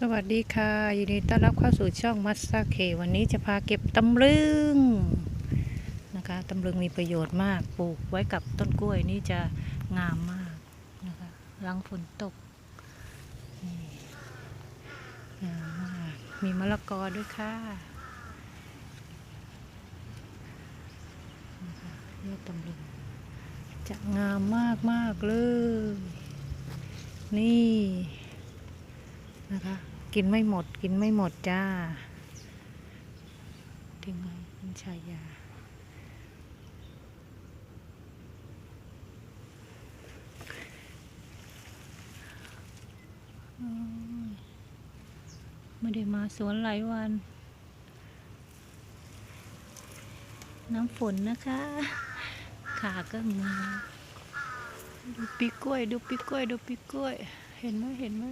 สวัสดีค่ะยินดีต้อนรับเข้าสู่ช่องมัสซาเค วันนี้จะพาเก็บตำลึงนะคะตำลึงมีประโยชน์มากปลูกไว้กับต้นกล้วยนี่จะงามมากนะคะหลังฝนตกงามมากมีมะละกอด้วยค่ะยอดตำลึงจะงามมากมากเลย นี่ นะคะ กินไม่หมด กินไม่หมดจ้าถึงไงเป็นชายาไม่ได้มาสวนหลายวัน น้ำฝนนะคะ ขาก็มีดูปีกล้วย ดูปีกล้วย ดูปีกล้วย เห็นไหมเห็นไหม